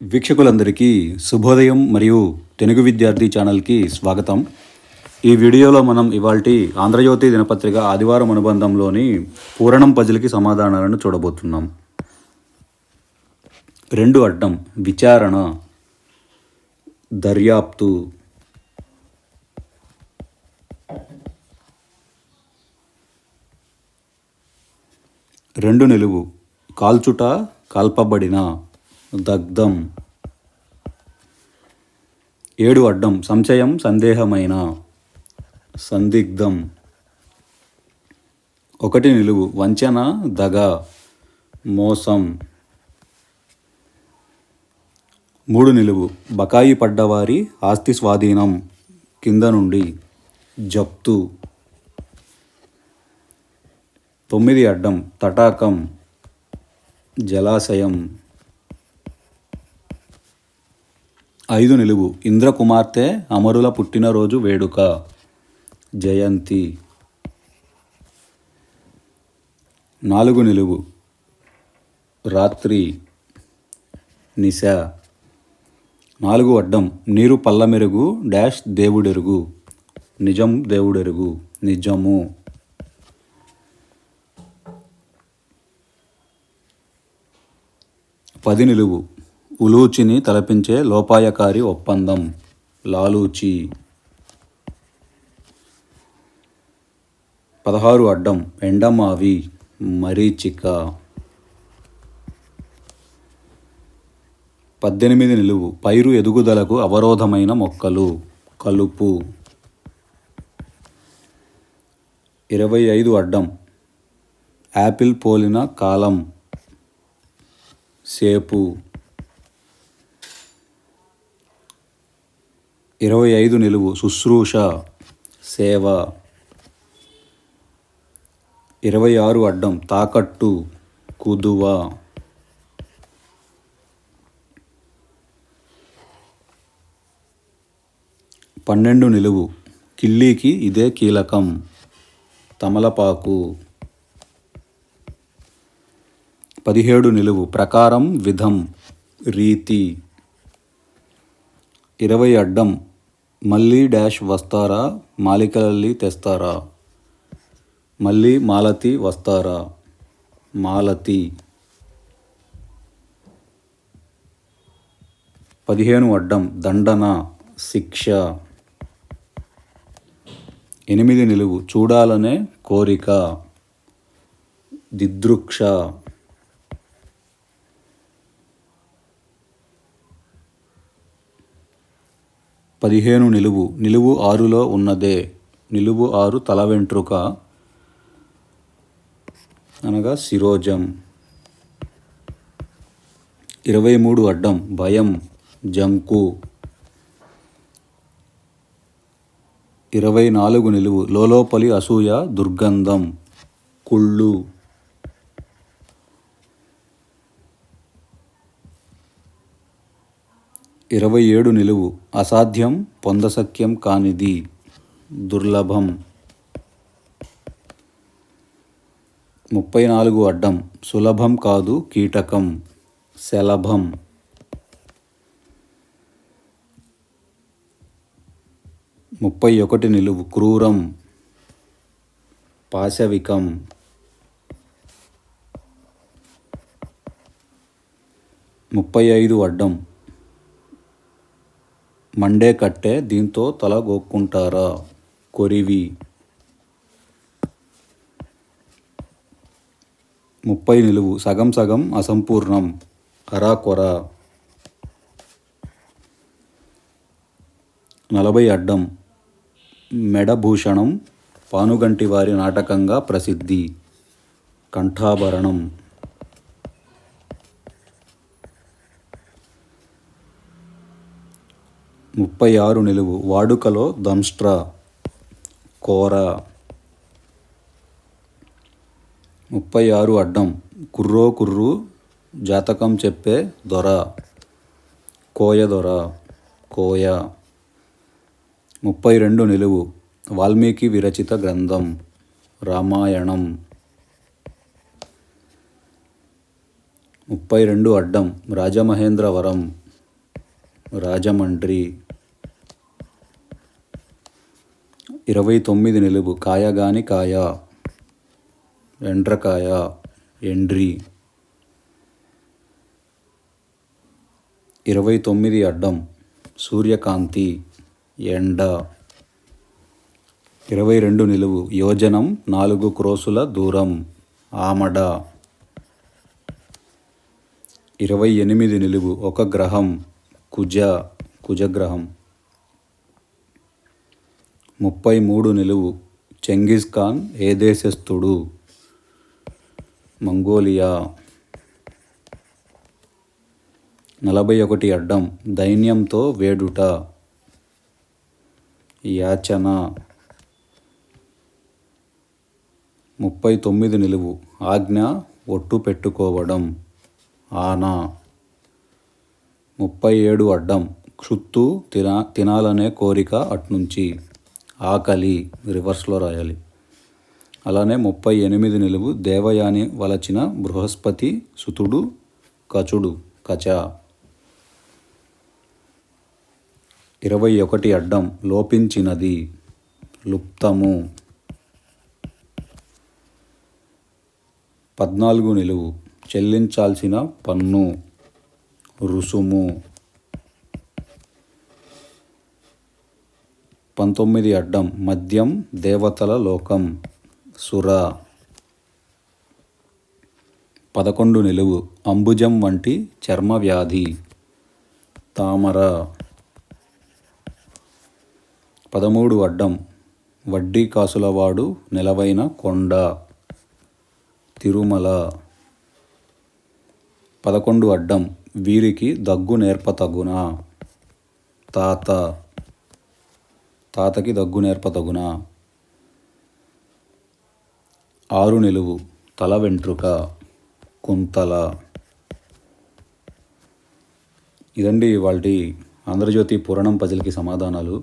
వీక్షకులందరికీ శుభోదయం మరియు తెలుగు విద్యార్థి ఛానల్కి స్వాగతం. ఈ వీడియోలో మనం ఇవాల్టి ఆంధ్రజ్యోతి దినపత్రిక ఆదివారం అనుబంధంలోని పూరణం పజిల్కి సమాధానాలను చూడబోతున్నాం. రెండు అడ్డం విచారణ దర్యాప్తు. రెండు నిలువు కాల్చుట కాల్పబడిన. దగ్ధం. ఏడు అడ్డం. సంశయం సందేహమైన. సందిగ్ధం. ఒకటి నిలువు. వంచన దగ. మోసం. మూడు నిలువు. బకాయి పడ్డవారి ఆస్తి స్వాధీనం. కింద నుండి. జప్తు. తొమ్మిది అడ్డం. తటాకం. జలాశయం. ఐదు నిలువు. ఇంద్రకుమార్తె అమరుల పుట్టినరోజు వేడుక. జయంతి. నాలుగు నిలువు. రాత్రి. నిశ. నాలుగు అడ్డం. నీరు పల్లమెరుగు డాష్ దేవుడెరుగు. నిజం దేవుడెరుగు. నిజము. పది నిలువు. ఉలూచిని తలపించే లోపాయకారి ఒప్పందం. లాలూచి. పదహారు అడ్డం. ఎండమావి. మరీచిక. పద్దెనిమిది నిలువు. పైరు ఎదుగుదలకు అవరోధమైన మొక్కలు. కలుపు. ఇరవై ఐదు అడ్డం. యాపిల్ పోలిన కాలం. సేపు. ఇరవై ఐదు నిలువు శుశ్రూష సేవ. ఇరవై ఆరు అడ్డం తాకట్టు కుదువ. పన్నెండు నిలువు కిల్లీకి ఇదే కీలకం తమలపాకు. పదిహేడు నిలువు ప్రకారం విధం రీతి. ఇరవై అడ్డం మళ్ళీ డాష్ వస్తారా? మాలికలల్లి తెస్తారా? మళ్ళీ మాలతి వస్తారా? మాలతి. పదిహేను అడ్డం. దండన. శిక్ష. ఎనిమిది నిలువు. చూడాలనే కోరిక. దిదృక్ష పదిహేను నిలువు నిలువు ఆరులో ఉన్నదే. నిలువు ఆరు తల వెంట్రుక. అనగా శిరోజం. ఇరవై మూడు అడ్డం భయం జంకు. ఇరవై నాలుగు నిలువు లోలోపలి అసూయ దుర్గంధం కుళ్ళు. ఇరవై ఏడు నిలువు. అసాధ్యం పొందసఖ్యం కానిది. దుర్లభం. ముప్పై నాలుగు అడ్డం. సులభం కాదు కీటకం. శలభం ముప్పై ఒకటి నిలువు. క్రూరం. పాశవికం. ముప్పై ఐదు అడ్డం. మండే కట్టే దీంతో తల గోక్కుంటారా? కొరివి. ముప్పై నిలువు. సగం సగం అసంపూర్ణం. కరాకొర నలభై అడ్డం. మెడభూషణం పానుగంటి వారి నాటకంగా ప్రసిద్ధి. కంఠాభరణం. ముప్పై ఆరు నిలువు. వాడుకలో దంస్ట్రా కోర. ముప్పై ఆరు అడ్డం. కుర్రో కుర్రు జాతకం చెప్పే దొర. కోయ దొర. కోయ. ముప్పై రెండు నిలువు. వాల్మీకి విరచిత గ్రంథం. రామాయణం. ముప్పై రెండు అడ్డం. రాజమహేంద్రవరం. రాజమండ్రి. ఇరవై తొమ్మిది నిలువు. కాయగాని కాయ ఎండ్రకాయ ఎండ్రి. ఇరవై తొమ్మిది అడ్డం. సూర్యకాంతి ఎండ. ఇరవై రెండు నిలువు. యోజనం నాలుగు క్రోసుల దూరం. ఆమడ. ఇరవై ఎనిమిది నిలువు. ఒక గ్రహం. కుజ కుజగ్రహం. ముప్పై మూడు నిలువు. చెంగిజ్ ఖాన్ ఏ దేశస్థుడు? మంగోలియా. నలభై ఒకటి అడ్డం. దైన్యంతో వేడుట. యాచన. ముప్పై తొమ్మిది నిలువు. ఆజ్ఞ ఒట్టు పెట్టుకోవడం. ఆనా. ముప్పై ఏడు అడ్డం క్షుత్తు తిన తినాలనే కోరిక అట్నుంచి. ఆకలి రివర్స్లో రాయాలి. అలానే ముప్పై ఎనిమిది నిలువు దేవయాని వలచిన బృహస్పతి సుతుడు కచుడు కచ. ఇరవై ఒకటి అడ్డం లోపించినది లుప్తము. పద్నాలుగు నిలువు చెల్లించాల్సిన పన్ను. రుసుము. పంతొమ్మిది అడ్డం మద్యం దేవతల లోకం సుర. పదకొండు నిలువు అంబుజం వంటి చర్మ వ్యాధి. తామర. పదమూడు అడ్డం వడ్డీ కాసులవాడు నిలవైన కొండ. తిరుమల. పదకొండు అడ్డం వీరికి దగ్గు నేర్పతగున? తాత. తాతకి దగ్గు నేర్పతగున? ఆరు నిలువు తల వెంట్రుక కుంతల. ఇదండి వాళ్ళ ఆంధ్రజ్యోతి పురాణం పజిల్కి సమాధానాలు.